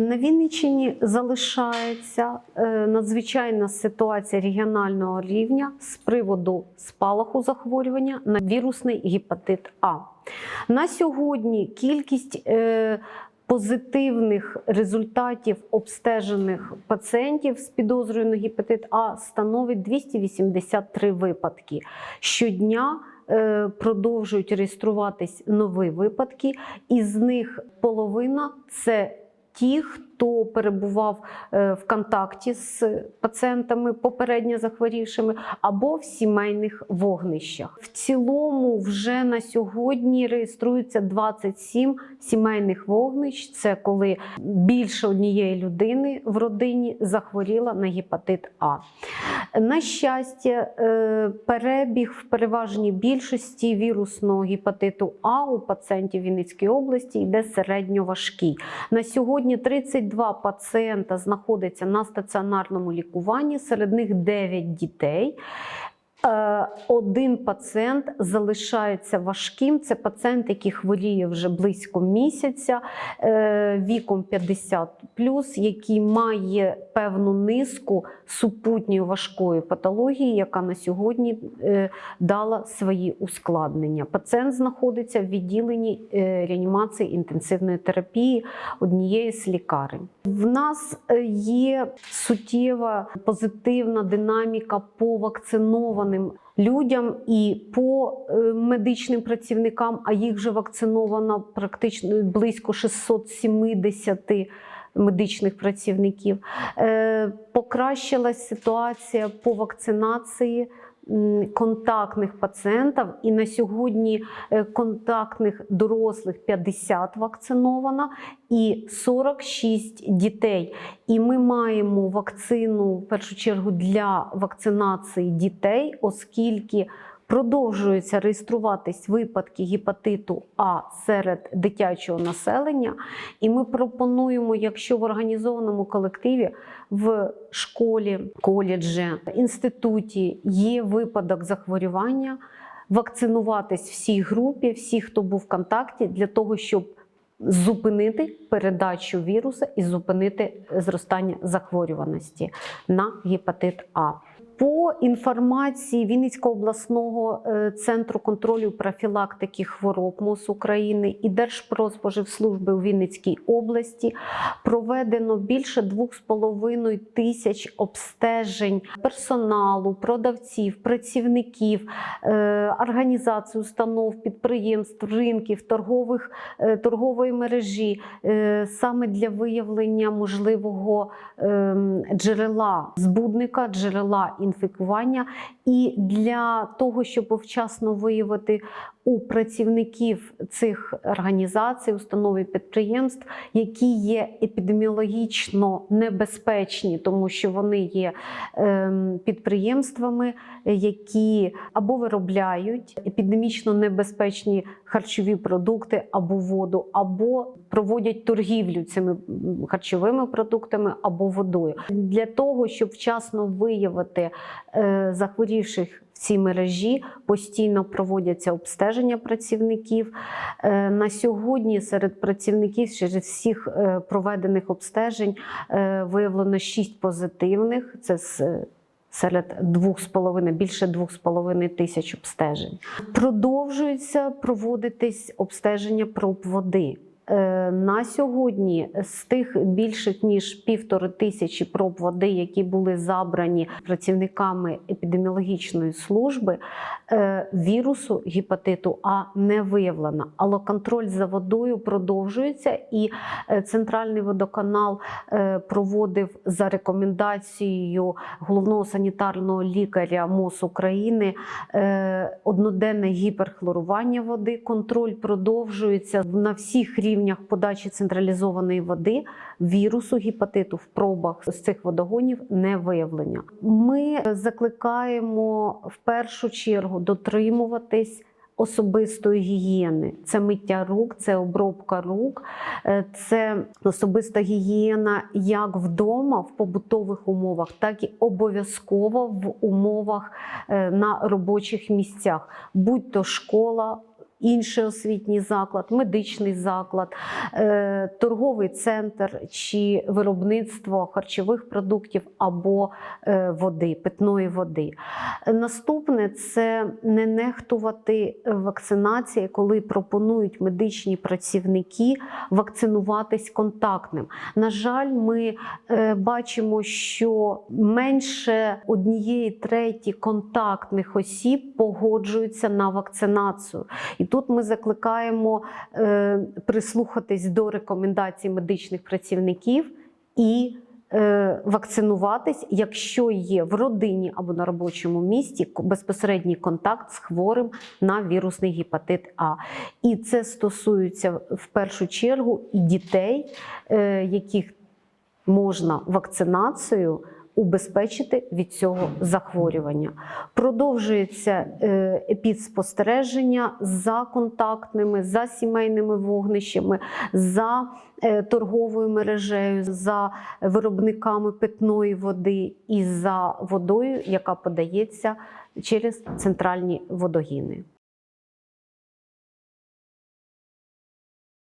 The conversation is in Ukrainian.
На Вінниччині залишається е, надзвичайна ситуація регіонального рівня з приводу спалаху захворювання на вірусний гепатит А. На сьогодні кількість е, позитивних результатів обстежених пацієнтів з підозрою на гепатит А становить 283 випадки. Щодня е, продовжують реєструватись нові випадки, із них половина це ті, хто перебував е, в контакті з пацієнтами попередньо захворівшими, або в сімейних вогнищах. В цілому, вже на сьогодні реєструється 27 сімейних вогнищ. Це коли більше однієї людини в родині захворіла на гепатит А. На щастя, е, перебіг в переважній більшості вірусного гепатиту А у пацієнтів Вінницької області йде середньоважкий. На сьогодні 32 пацієнта знаходяться на стаціонарному лікуванні, серед них 9 дітей. Е, Один пацієнт залишається важким. Це пацієнт, який хворіє вже близько місяця, е, віком 50 який має певну низку супутньої важкої патології, яка на сьогодні е, дала свої ускладнення. Пацієнт знаходиться в відділенні реанімації інтенсивної терапії однієї з лікарень. В нас є суттєва позитивна динаміка по вакцинованим людям і по е, медичним працівникам, а їх вже вакциновано практично близько 670 медичних працівників. Е, Покращилась ситуація по вакцинації контактних пацієнтів, і на сьогодні е, контактних дорослих 50 вакциновано і 46 дітей. І ми маємо вакцину в першу чергу для вакцинації дітей, оскільки продовжуються реєструватись випадки гепатиту А серед дитячого населення. І ми пропонуємо, якщо в організованому колективі в школі, коледжі, інституті є випадок захворювання, вакцинуватись всій групі, всі, хто був в контакті, для того, щоб зупинити передачу віруса і зупинити зростання захворюваності на гепатит А. По інформації Вінницького обласного е, центру контролю профілактики хвороб МОЗ України і Держпродспоживслужби у Вінницькій області проведено більше 2,5 тисяч обстежень персоналу, продавців, працівників, е, організацій, установ, підприємств, ринків, торгових, е, торгової мережі саме для виявлення можливого ем, джерела збудника, джерела інфікування, і для того, щоб вчасно виявити у працівників цих організацій, установ і підприємств, які є епідеміологічно небезпечні, тому що вони є ем, підприємствами, які або виробляють епідемічно небезпечні харчові продукти або воду, або проводять торгівлю цими харчовими продуктами або водою для того, щоб вчасно виявити е, захворівших в цій мережі постійно проводяться обстеження працівників. Е, На сьогодні серед працівників через всіх е, проведених обстежень виявлено 6 позитивних. Це з Серед 2,5, більше 2,5 тисяч обстежень. Продовжується проводитись обстеження проб води. Е, На сьогодні з тих більше ніж півтори тисячі проб води, які були забрані працівниками епідеміологічної служби, е, вірусу гепатиту А не виявлено. Але контроль за водою продовжується, і е, центральний водоканал проводив за рекомендацією головного санітарного лікаря МОЗ України одноденне гіперхлорування води. Контроль продовжується на всіх рівнях подачі централізованої води. Вірусу гепатиту в пробах з цих водогонів не виявлення. Ми закликаємо в першу чергу дотримуватись. Особистої гігієни це миття рук, це обробка рук, е, це особиста гігієна як вдома в побутових умовах, так і обов'язково в умовах е, на робочих місцях, будь то школа. Інший освітній заклад, медичний заклад, е, торговий центр чи виробництво харчових продуктів або е, води, питної води. Наступне це не нехтувати вакцинацією, коли пропонують медичні працівники вакцинуватись контактним. На жаль, ми е, бачимо, що менше однієї треті контактних осіб погоджуються на вакцинацію. І тут ми закликаємо е, прислухатись до рекомендацій медичних працівників і е, вакцинуватись, якщо є в родині або на робочому місці безпосередній контакт з хворим на вірусний гепатит А. І це стосується в першу чергу і дітей, е, яких можна вакцинацією убезпечити від цього захворювання. Продовжується е, епідспостереження за контактними, за сімейними вогнищами, за е, торговою мережею, за виробниками питної води і за водою, яка подається через центральні водогіни.